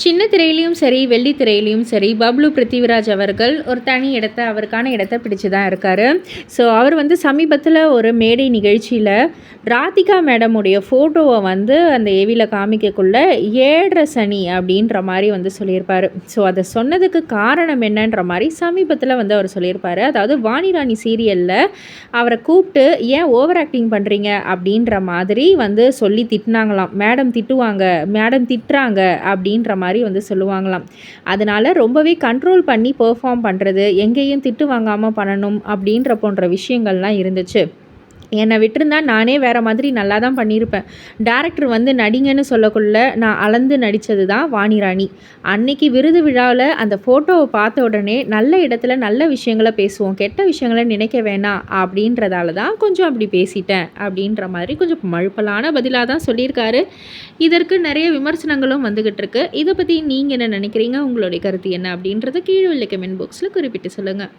சின்ன திரையிலையும் சரி வெள்ளி திரையிலையும் சரி பப்ளு பிருத்திவிராஜ் அவர்கள் ஒரு தனி இடத்த அவருக்கான இடத்த பிடிச்சு தான் இருக்கார். ஸோ அவர் வந்து சமீபத்தில் ஒரு மேடை நிகழ்ச்சியில் ராதிகா மேடமுடைய ஃபோட்டோவை வந்து அந்த ஏவியில் காமிக்கக்குள்ள ஏழரை சனி அப்படின்ற மாதிரி வந்து சொல்லியிருப்பார். ஸோ அதை சொன்னதுக்கு காரணம் என்னன்ற மாதிரி சமீபத்தில் வந்து அவர் சொல்லியிருப்பார். அதாவது வாணிராணி சீரியலில் அவரை கூப்பிட்டு ஏன் ஓவர் ஆக்டிங் பண்ணுறீங்க அப்படின்ற மாதிரி வந்து சொல்லி திட்டினாங்களாம். மேடம் திட்டுவாங்க மேடம் திட்டுறாங்க அப்படின்ற மாதிரி வந்து சொல்லுவாங்களாம். அதனால் ரொம்பவே கண்ட்ரோல் பண்ணி பெர்ஃபார்ம் பண்ணுறது எங்கேயும் திட்டு வாங்காமல் பண்ணணும் அப்படின்ற போன்ற விஷயங்கள்லாம் இருந்துச்சு. என்னை விட்டுருந்தா நானே வேறு மாதிரி நல்லா தான் பண்ணியிருப்பேன். டேரக்டர் வந்து நடிங்கன்னு சொல்லக்குள்ள நான் அளந்து நடித்தது தான் வாணிராணி. அன்னைக்கு விருது விழாவில் அந்த ஃபோட்டோவை பார்த்த உடனே நல்ல இடத்துல நல்ல விஷயங்களை பேசுவோம் கெட்ட விஷயங்களை நினைக்க வேணாம் அப்படின்றதால தான் கொஞ்சம் அப்படி பேசிட்டேன் அப்படின்ற மாதிரி கொஞ்சம் மழுப்பலான பதிலாக தான் சொல்லியிருக்காரு. இதற்கு நிறைய விமர்சனங்களும் வந்துக்கிட்டு இருக்கு இதை பற்றி நீங்கள் என்ன நினைக்கிறீங்க? உங்களுடைய கருத்து என்ன அப்படின்றத கீழே உள்ள கமெண்ட் பாக்ஸில் குறிப்பிட்டு சொல்லுங்கள்